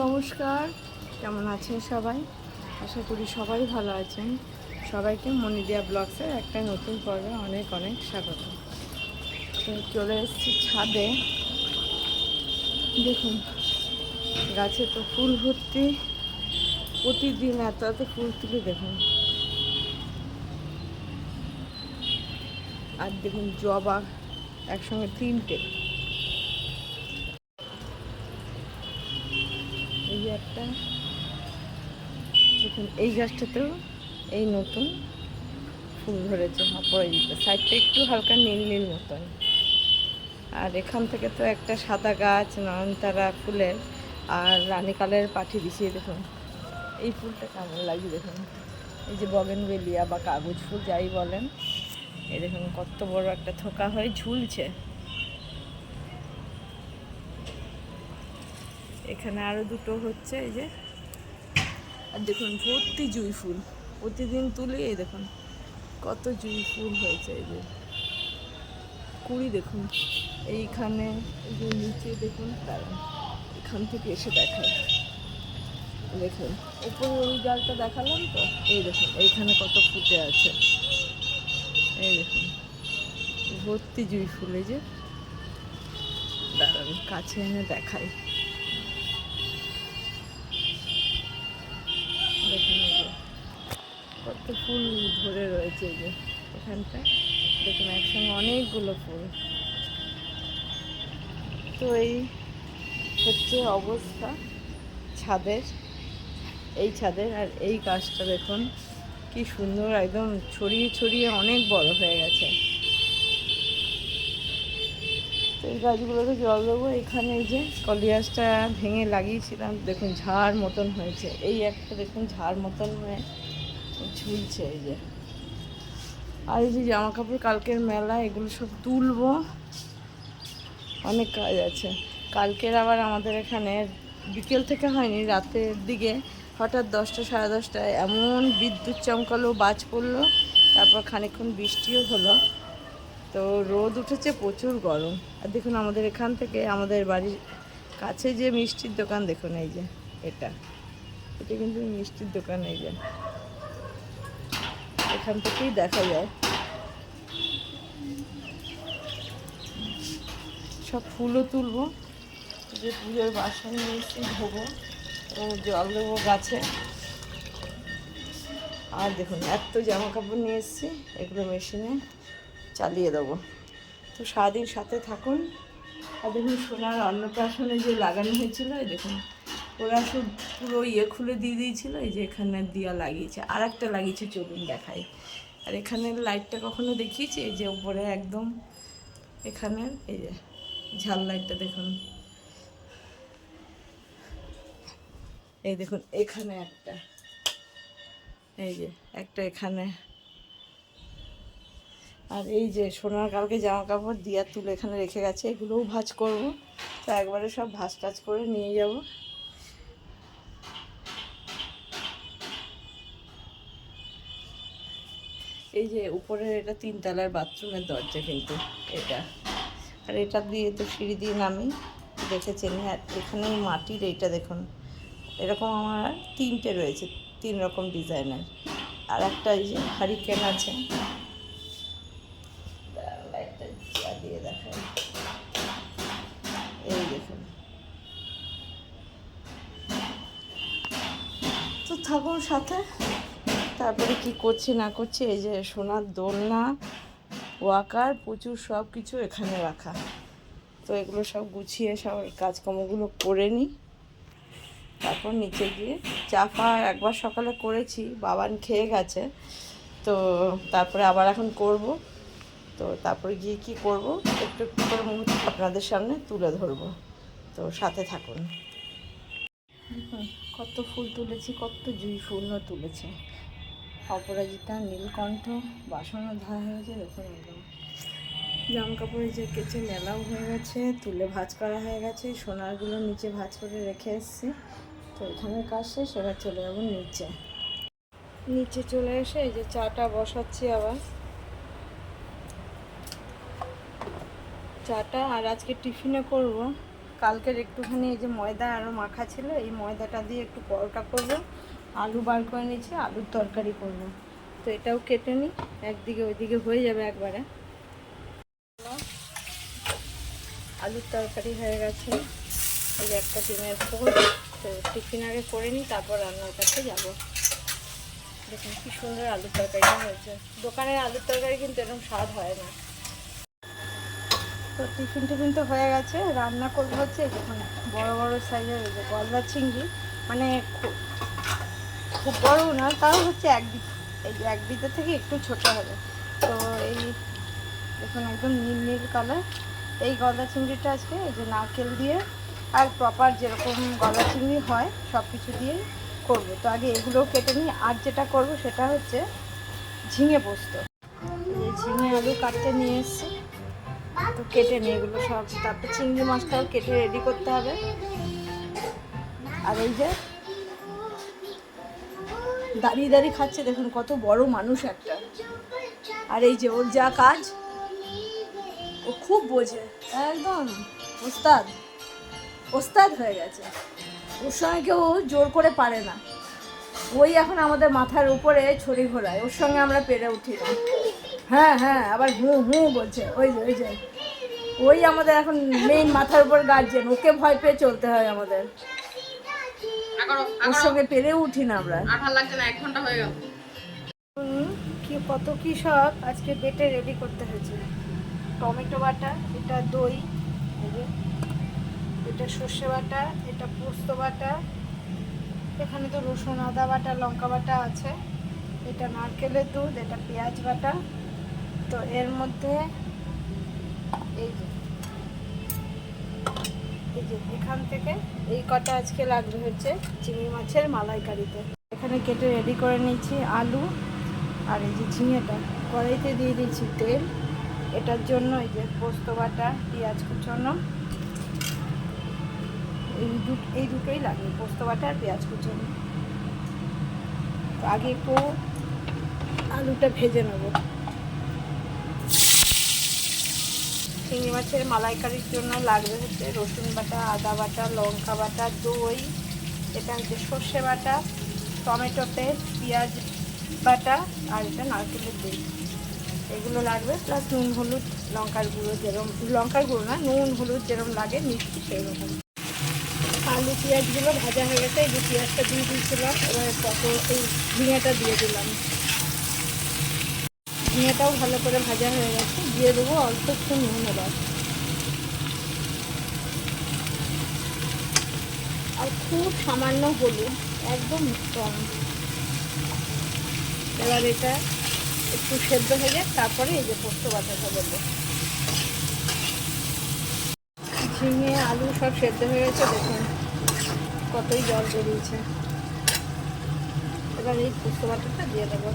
নমস্কার। কেমন আছেন সবাই? আশা করি সবাই ভালো আছেন। সবাইকে মনিদিয়া ব্লগসের একটা নতুন পর্বে অনেক অনেক স্বাগত। চলে এসেছি ছাদে। দেখুন, গাছে তো ফুল ভর্তি। প্রতিদিন এত এত ফুল তুলে, দেখুন। আর দেখুন, জবা একসঙ্গে তিনটে। এই একটা। দেখুন, এই গাছটাতেও এই নতুন ফুল ধরেছে অপরাজিতা সাইডটা একটু হালকা নীল নীল মতন। আর এখান থেকে তো একটা সাদা গাছ, নয়নতারা ফুলের, আর রানী কালের পাঠি দিছিয়ে দেখুন। এই ফুলটা কেমন লাগে দেখুন। এই যে বগেনবেলিয়া বা কাগজ ফুল, যাই বলেন। এই দেখুন, কত বড় একটা থোকা হয়ে ঝুলছে। এখানে আরও দুটো হচ্ছে, এই যে। আর দেখুন, ভর্তি জুঁই ফুল। প্রতিদিন তুলি, এই দেখুন, কত জুঁই ফুল হয়েছে, এই যে। কুড়ি দেখুন, এইখানে নিচে দেখুন দাঁড়ান এখান থেকে এসে দেখায়। দেখুন, উপরে ওই ডালটা দেখালাম তো, এই দেখুন, এইখানে কত ফুটে আছে। এই দেখুন, ভর্তি জুঁই ফুল, এই যে। দাঁড়ান, কাছে এনে দেখাই। ফুল ধরে রয়েছে যে এখানটা। দেখুন, একসঙ্গে অনেকগুলো ফুল। তো এই হচ্ছে অবস্থা ছাদের, এই ছাদের আর এই গাছটা দেখুন, কি সুন্দর একদম ছড়িয়ে ছড়িয়ে অনেক বড় হয়ে গেছে। তো এই গাছগুলোতে জল দেবো। এখানে যে কলিয়াসটা ভেঙে লাগিয়েছিলাম। দেখুন, ঝাড় মতন হয়েছে। এই একটা দেখুন, ঝাড় মতন হয়ে ঝুলছে এই যে। আর এই যে জামা কাপড় কালকের মেলা, এগুলো সব তুলবো। অনেক কাজ আছে। কালকের আবার আমাদের এখানে বিকেল থেকে হয়নি, রাতের দিকে হঠাৎ দশটা, সাড়ে দশটায় এমন বিদ্যুৎ চমকালো, বাজ পড়ল, তারপর খানিকক্ষণ বৃষ্টিও হলো। তো রোদ উঠেছে, প্রচুর গরম। আর দেখুন আমাদের এখান থেকে আমাদের বাড়ির কাছে যে মিষ্টির দোকান, দেখুন এই যে এটা। এটা কিন্তু মিষ্টির দোকান এই যে। এখান থেকেই দেখা যায়। সব ফুলও তুলবো। যে পুজোর বাসন নিয়ে এসে ধোবো জল দেবো গাছে। আর দেখুন এত জামা কাপড় নিয়ে এসেছি এগুলো মেশিনে চালিয়ে দেবো। তো সারাদিন সাথে থাকুন। আর দেখুন সোনার অন্নপ্রাশনে যে লাগানো হয়েছিল দেখুন। ওরা সব পুরো ইয়ে খুলে দিয়ে দিয়েছিলো, এই যে এখানে দিয়া লাগিয়েছে আর একটা লাগিয়েছে চলুন দেখাই। আর এখানের লাইটটা কখনো দেখিয়েছি? এই যে উপরে একদম এখানে, এই যে ঝাল লাইটটা দেখুন। এই দেখুন, এখানে একটা। এই যে একটা এখানে। আর এই যে সোনার কালকে জামা কাপড় দিয়া তুলে এখানে রেখে গেছে, এগুলোও ভাজ করব। তো একবারে সব ভাজ টাজ করে নিয়ে যাব। এই যে উপরে এটা তিনতলার বাথরুমের দরজা কিন্তু এটা। আর এটা দিয়ে তো সিঁড়ি দিয়ে নামি, দেখেছেন? আর এখানে মাটির এইটা দেখুন। এরকম আমার তিনটে রয়েছে, তিন রকম ডিজাইনের। আর একটা এই যে হারিকেন আছে। জ্বালিয়ে দেখাই। এই দেখুন। তো থাকুন সাথে। তারপরে কি করছি না করছি, এই যে সোনার দোলনা, ওয়াকার, প্রচুর সব কিছু এখানে রাখা। তো এগুলো সব গুছিয়ে সব কাজকর্মগুলো করে নিই। তারপর নিচে গিয়ে চা ফা একবার সকালে করেছি, বাবান খেয়ে গেছে। তো তারপরে আবার এখন করব। তো তারপরে গিয়ে কি করব, একটু একটু করে মুহূর্ত আপনাদের সামনে তুলে ধরবো। তো সাথে থাকুন। কত ফুল তুলেছি, কত জুই ফুলও তুলেছে। অপরাজিতা, নীলকণ্ঠ বাসনও ধোয়া হয়েছে দেখুন একদম। জামা কাপড়ে যে কেচে মেলাও হয়ে গেছে, তুলে ভাজ করা হয়ে গেছে, সোনারগুলো নিচে ভাজ করে রেখে এসেছি। তো এখানে কাজ শেষ, এবার চলে যাব নিচে। নিচে চলে এসে এই যে চাটা বসাচ্ছি আবার। চাটা আর আজকে টিফিনে করব। কালকের একটুখানি এই যে ময়দা আরও মাখা ছিল, এই ময়দাটা দিয়ে একটু পরোটা করব। আলু বার করে নিয়েছি, আলুর তরকারি করব। তো এটাও কেটে নিই, একদিকে ওইদিকে হয়ে যাবে একবারে। আলুর তরকারি হয়ে গেছে। এই যে একটা ডিমের ফোল তো টিফিন আগে করে নিই, তারপর রান্নার কাছে যাব। দেখুন কি সুন্দর আলুর তরকারিটা হয়েছে। দোকানের আলুর তরকারি কিন্তু এরকম স্বাদ হয় না। তো টিফিন টিফিন তো হয়ে গেছে, রান্না করব হচ্ছে দেখুন বড় বড় সাইজের গলদা চিংড়ি। মানে খুব বড়ও না, তাও হচ্ছে এক এই এক বিঘা থেকে একটু ছোট হবে। তো এই দেখুন একদম নীল নীল কালার এই গলদা চিংড়িটা আজকে এই যে নারকেল দিয়ে আর প্রপার যেরকম গলদা চিংড়ি হয় সব কিছু দিয়ে করব। তো আগে এগুলোও কেটে নিই আর যেটা করব সেটা হচ্ছে ঝিঙে পোস্ত। এই ঝিঙে আলু কাটতে নিয়ে এসেছি। তো কেটে নিই এগুলো সব। তারপর চিংড়ি মাছটাও কেটে রেডি করতে হবে। আর এই যে দাঁড়িয়ে দাঁড়িয়ে খাচ্ছে, দেখুন কত বড় মানুষ একটা। আর এই যে ওর যা কাজ, ও খুব বোঝে, একদম। ওস্তাদ ওস্তাদ হয়ে গেছে। ওর সঙ্গে কেউ জোর করে পারে না। ওই এখন আমাদের মাথার উপরে ছড়ি ঘোরায়, ওর সঙ্গে আমরা পেরে উঠি না। হ্যাঁ হ্যাঁ আবার হু হু বলছে, ওই যে ওই যে। ওই আমাদের এখন মেইন মাথার উপর গার্জেন ওকে ভয় পেয়ে চলতে হয় আমাদের। ওর সঙ্গে পেরে উঠি না আমরা। আর লাগছে না এক ঘণ্টা হয়ে গেল। কি কত কি সব আজকে বেটে রেডি করতে হয়েছে। টমেটো বাটা এটা দই এটা সর্ষে বাটা এটা পোস্ত বাটা এখানে তো রসুন আদা বাটা লঙ্কা বাটা আছে। এটা নারকেলের দুধ এটা পেঁয়াজ বাটা। তো এর মধ্যে এই যে এই যে, এখান থেকে এই কটা আজকে লাগবে হচ্ছে চিংড়ি মাছের মালাইকারিতে। এখানে কেটে রেডি করে নিচ্ছি আলু আর এই যে ঝিঙেটা। কড়াইতে দিয়ে দিচ্ছি তেল। এটার জন্য এই যে পোস্ত বাটা, পেঁয়াজ কুচনো। এই দু, এই দুটোই লাগে পোস্ত বাটা আর পেঁয়াজ কুচনো। আগে একটু আলুটা ভেজে নেব। চিংড়ি মাছের মালাইকারির জন্য লাগবে হচ্ছে রসুন বাটা, আদা বাটা, লঙ্কা বাটা, দই, এটা হচ্ছে সর্ষে বাটা, টমেটো পেস্ট, পেঁয়াজ বাটা আর এটা নারকেলের দই। এগুলো লাগবে প্লাস নুন, হলুদ, লঙ্কার গুঁড়ো যেরকম লঙ্কার গুঁড়ো না, নুন, হলুদ যেরকম লাগে, মিষ্টি সেই রকম। আলু, পেঁয়াজগুলো ভাজা হয়ে গেছে, এই পেঁয়াজটা দিয়ে দিয়েছিলাম, এবার কত এই ঝিঙেটা দিয়ে দিলাম। ঝিঙেটাও ভালো করে ভাজা হয়ে গেছে। দিয়ে দেবো অল্প একটু নুন এবার। আর খুব সামান্য হলুদ, একদম কম এবার এটা একটু সেদ্ধ হয়ে যাক, তারপরে এই যে পোস্ত বাটাটা দেবো। ঝিঙে, আলু সব সেদ্ধ হয়ে গেছে, দেখুন কতই জল বেরিয়েছে। এবার এই পোস্ত বাটাটা দিয়ে দেবো।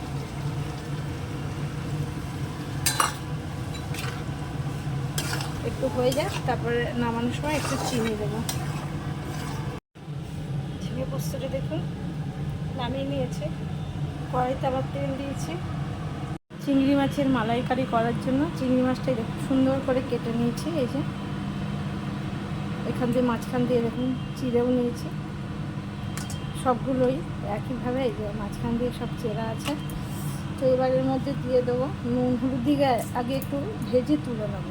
একটু হয়ে যাক, তারপরে নামানোর সময় একটু চিনি দেবো। ঝিঙে পোস্তটা দেখুন, নামিয়ে নিয়েছে। কড়াইতে আবার তেল দিয়েছি। চিংড়ি মাছের মালাইকারি করার জন্য চিংড়ি মাছটা দেখুন সুন্দর করে কেটে নিয়েছি, এই যে। এখান দিয়ে মাঝখান দিয়ে দেখুন, চিড়েও নিয়েছি। সবগুলোই একইভাবে এই যে মাঝখান দিয়ে সব চেরা আছে। তো এবার এর মধ্যে দিয়ে দেবো নুন, হলুদ দিয়ে আগে একটু ভেজে তুলে নেব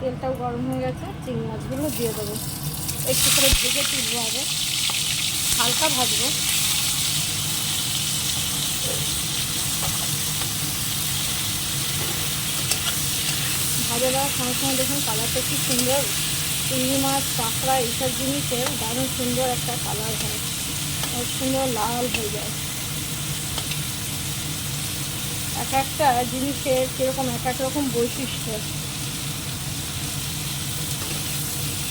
তেলটাও গরম হয়ে গেছে চিংড়ি মাছগুলো দিয়ে দেবো। একটু করে ভেজে তুলবো আগে। হালকা ভাজবো। ভাজা দেওয়ার সঙ্গে সঙ্গে দেখুন কালারটা কি সুন্দর। চিংড়ি মাছ কাঁকড়া এইসব জিনিসের দারুণ সুন্দর একটা কালার হয়। সুন্দর লাল হয়ে যায়। এক একটা জিনিসের কীরকম, এক এক রকম বৈশিষ্ট্য।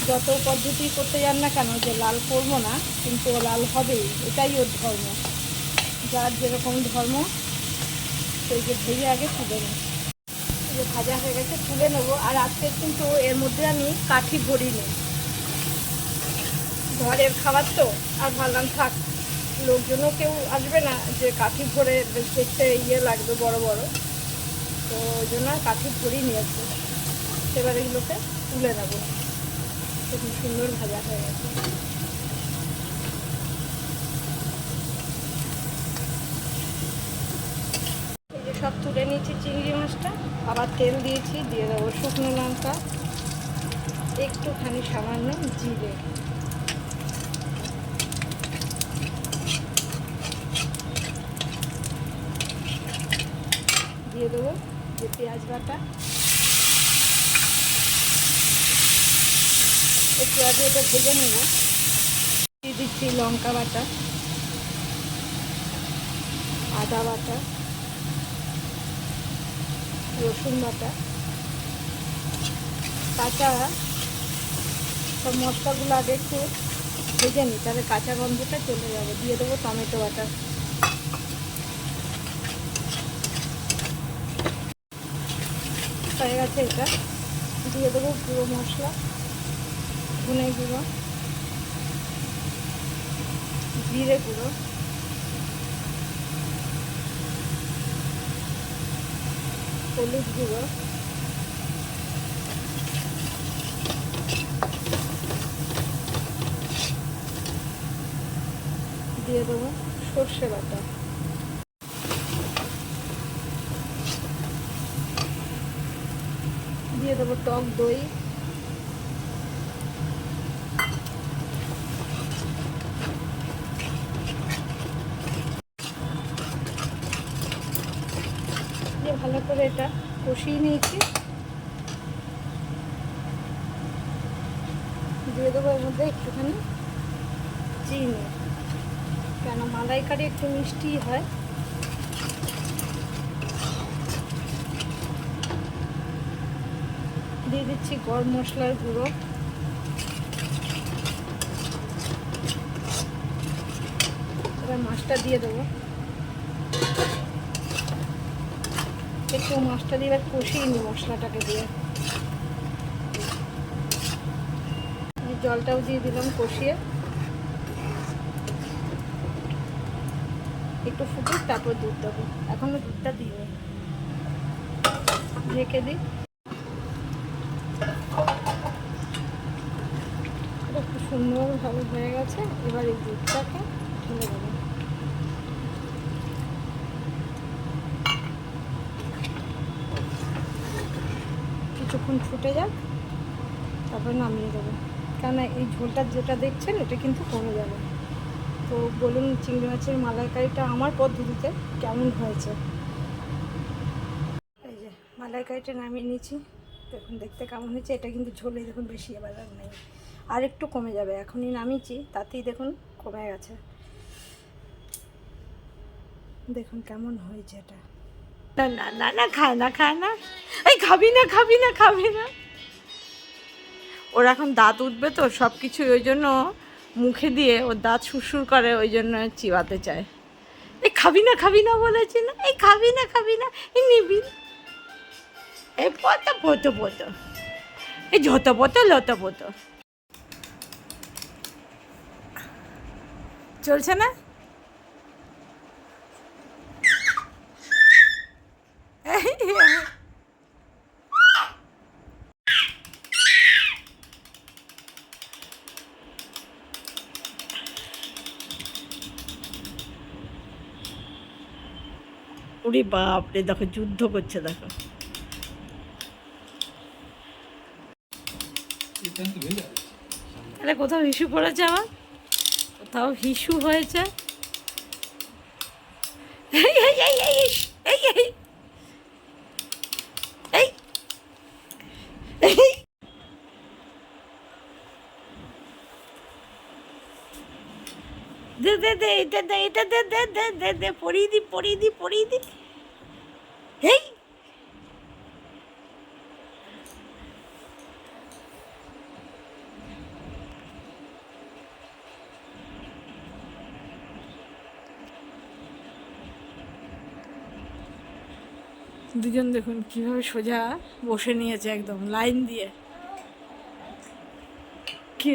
যত পদ্ধতি করতে যান না কেন, যে লাল করব না, কিন্তু লাল হবেই, এটাই ওর ধর্ম। যার যেরকম ধর্ম সেই যে আগে তুলে নেব। যে ভাজা হয়ে গেছে, তুলে নেব। আর আজকে কিন্তু এর মধ্যে আমি কাঠি ভরি নেই ঘরের খাবার তো, আর ভাবলাম থাক, লোকজনও কেউ আসবে না, যে কাঠি ভরে দেখতে ইয়ে লাগবে, বড় বড়। তো ওই জন্য কাঠি ভরেই নিয়েছে। এবার এগুলোকে তুলে নেব। খুব সুন্দর ভাজা হয়ে গেছে। সব তুলে নিয়েছি চিংড়ি মাছটা, আবার তেল দিয়েছি, দিয়ে দেবো শুকনো লঙ্কা, একটুখানি সামান্য জিরে। দিয়ে দেবো যে পেঁয়াজ বাটা। একটু আগে এটা ভেজে নেব। দিয়ে দিচ্ছি লঙ্কা বাটা, আদা বাটা, রসুন বাটা, কাঁচা সব মশলাগুলো আগে একটু ভেজে নিই, তাহলে কাঁচা গন্ধটা চলে যাবে। দিয়ে দেবো টমেটো বাটা। হয়ে গেছে এটা। দিয়ে দেবো গুঁড়ো মশলা। ধনে গুঁড়ো জিরে গুঁড়ো হলুদ গুঁড়ো দিয়ে দেবো সর্ষে বাটা। দিয়ে দেবো টক দই দিয়ে ভালো করে এটা কষিয়ে নিয়েছি দিয়ে দেবো এর মধ্যে একটুখানি চিনি কেন মালাইকারি একটু মিষ্টি হয়। দিয়ে দিচ্ছি গরম মশলার গুঁড়ো। এবার মাছটা দিয়ে দেবো। একটু মাছটা দিয়ে এবার কষিয়ে নিই মশলাটাকে দিয়ে। জলটাও দিয়ে দিলাম কষিয়ে। একটু ফুটুক, তারপর দুধ দেবো। এখনও দুধটা দিই ঢেকে দিই। এটা খুব সুন্দরভাবে হয়ে গেছে। এবার এই দুধটাকে ঢেলে দেবো। কিছুক্ষণ ফুটে যাক, তারপর নামিয়ে দেবো। কেননা এই ঝোলটা যেটা দেখছেন, এটা কিন্তু কমে যাবে। তো বলুন চিংড়ি মাছের মালাইকারিটা আমার পদ্ধতিতে কেমন হয়েছে? এই যে, মালাইকারিটা নামিয়ে নিয়েছি। দেখুন, দেখতে কেমন হয়েছে? এটা কিন্তু ঝোলে দেখুন বেশি এবার আর নেই। আর একটু কমে যাবে, এখনই নামিয়েছি, তাতেই দেখুন কমে গেছে। দেখুন কেমন হয়েছে এটা। না না না না, খায় না খায় না। এই, খাবি না খাবি না খাবি না। ওর এখন দাঁত উঠবে তো সব কিছু ওই জন্য মুখে দিয়ে ওর দাঁত সুরসুর করে, ওই জন্য চিবাতে চায়। এই খাবি না খাবি না বলেছি না এই খাবি না খাবি না, এই নিবি। এই পতো পতো পতো। এই যত পতো, লত পতো। চলছে না? ওরে বাপ রে দেখো যুদ্ধ করছে দেখো। তাহলে কোথাও হিসু পড়েছে আমার? কোথাও হিসু হয়েছে এই, এই, এই, এই, এই, এই, এই, এই। দে দে দে দুজন দেখুন কীভাবে সোজা বসে নিয়েছে একদম লাইন দিয়ে। কি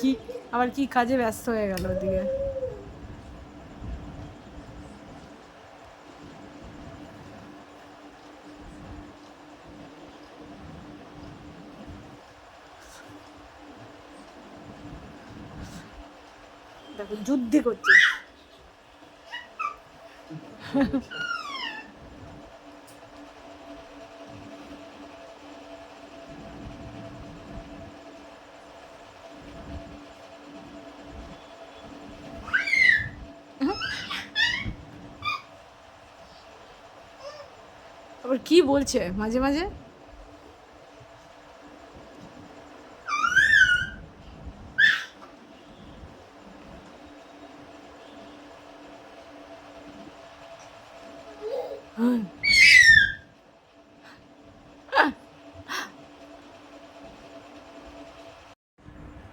কি আবার কি কাজে ব্যস্ত হয়ে গেল ওদিকে? দেখো যুদ্ধে করছে আবার কি বলছে? মাঝে মাঝে?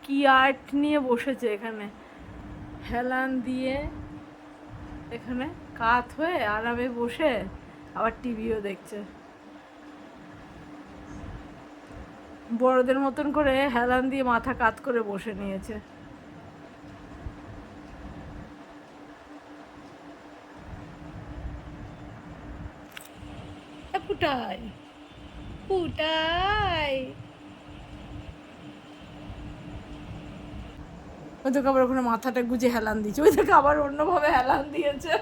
কি আর্ট নিয়ে বসেছে এখানে? হেলান দিয়ে এখানে কাত হয়ে আরামে বসে আবার টিভিও দেখছে। বড়দের মতন করে হেলান দিয়ে মাথা কাত করে বসে নিয়েছে। এ পুটাই পুটাই। ওই তোকে আবার ওখানে মাথাটা গুজে হেলান দিয়েছে। ওই থেকে আবার অন্যভাবে হেলান দিয়েছে।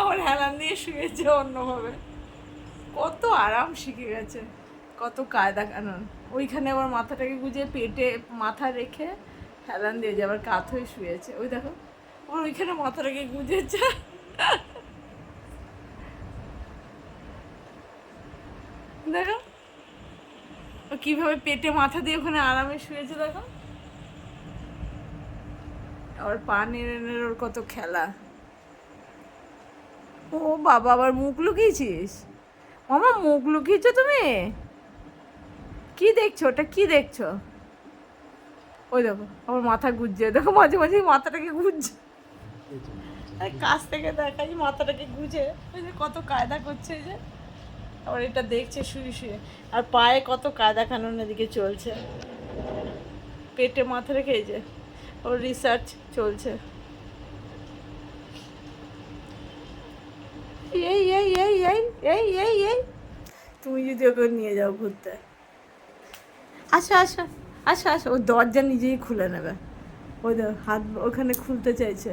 আবার হেলান দিয়ে শুয়েছে অন্যভাবে। কত আরাম শিখে গেছে। কত কায়দা কানুন। ওইখানে আবার মাথাটাকে গুজে পেটে মাথা রেখে হেলান দিয়ে যে আবার কাত হয়ে শুয়েছে। ওই দেখো, আবার ওইখানে মাথাটাকে গুজেছে দেখো, ও কীভাবে পেটে মাথা দিয়ে ওখানে আরামে শুয়েছে, দেখো। আবার পা নেড়ে নেড়ে ওর কত খেলা। ও বাবা, আবার মুখ লুকিয়েছিস? মামা, মুখ লুকিয়েছো তুমি? কি দেখছ? ওটা কি দেখছ? ওই দেখো, আমার মাথা গুজছে দেখো, মাঝে মাঝে মাথাটাকে গুজছে কাছ থেকে দেখাই মাথাটাকে গুজে ওই যে কত কায়দা করছে যে। আবার এটা দেখছে শুয়ে শুয়ে। আর পায়ে কত কায়দা কানুন এদিকে চলছে। পেটে মাথা রেখে যে ওর রিসার্চ চলছে। এই এই এই এই এই এই এই। তুমি যদি ওকে নিয়ে যাও ঘুরতে। আচ্ছা আচ্ছা আচ্ছা আচ্ছা ও দরজা নিজেই খুলে নেবে। ওই দেখ হাত ওখানে খুলতে চাইছে।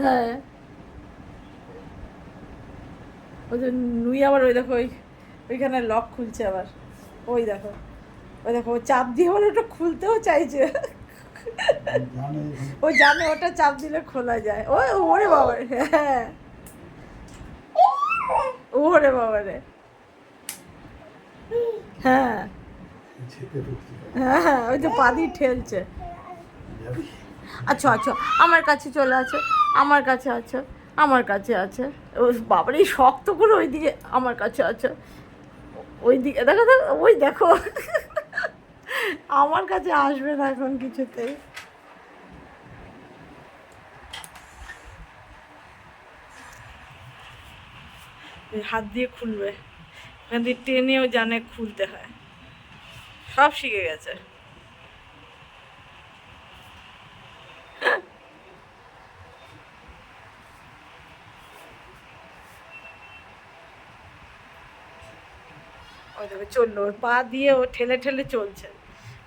হ্যাঁ। ওই যে নুই আবার ওই দেখো ওই ওইখানে লক খুলছে আবার। ওই দেখো ওই দেখো ও চাপ দিয়ে আবার ওটা খুলতেও চাইছে। ও জানে। ওটা চাপ দিলে খোলা যায়। ওই ওরে বাবা হ্যাঁ। ওরে বাবা রে। হ্যাঁ। হ্যাঁ ওই পা দিয়ে ঠেলছে। আচ্ছা আচ্ছা আমার কাছে চলে আছে আমার কাছে আছে আমার কাছে আছে ও বাবারে শক্ত করে ওইদিকে, আমার কাছে আছে ওই দিকে দেখো দেখো, ওই দেখো। আমার কাছে আসবে না এখন কিছুতেই। হাত দিয়ে খুলবে। ওখান দিয়ে টেনেও জানে খুলতে হয়। সব শিখে গেছে। ওই দেখো, চলল। ওর পা দিয়ে ও ঠেলে ঠেলে চলছে।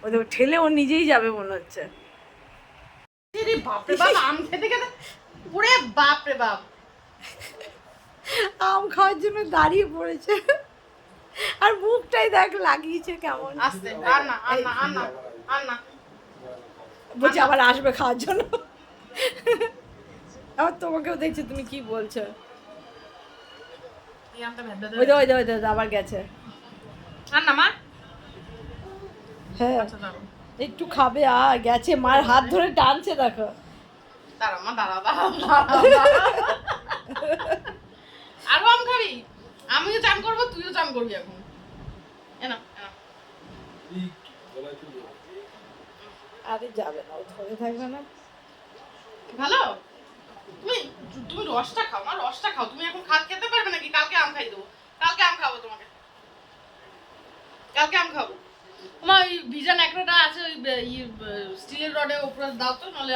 ওই দেখো, ঠেলে ও নিজেই যাবে মনে হচ্ছে। বাপরে বাপ, আম খেতে খেতে ওরে বাপ রে বাপ। আম খাওয়ার জন্য দাঁড়িয়ে পড়েছে। আর মুখটাই দেখ লাগিয়েছে কেমন। আর আর আর আর বলছে আবার আসবে খাওয়ার জন্য। আবার তোমাকেও দেখছি তুমি কি বলছো? ওই দে ওই দে ওই দে আবার গেছে। আর হ্যাঁ। আচ্ছা একটু খাবে আ গেছে। মার হাত ধরে টানছে দেখো। দাঁড়া মা দাঁড়া দাঁড়া, দাঁড়া। আরও আম খাবি? আমিও চান করব তুইও চান করবি এখন। এনা এনা। আরে যাবে না ও ধরে থাকবে না। ভালো? তুমি তুমি রসটা খাও মা রসটা খাও। তুমি এখন খাত খেতে পারবে নাকি? কালকে আম খাই দেবো। কালকে আম খাব তোমাকে। কালকে আম খাব। আমার ওই ভিজা ন্যাকড়াটা আছে ওই স্টিলের রডে উপরে দাও তো নাহলে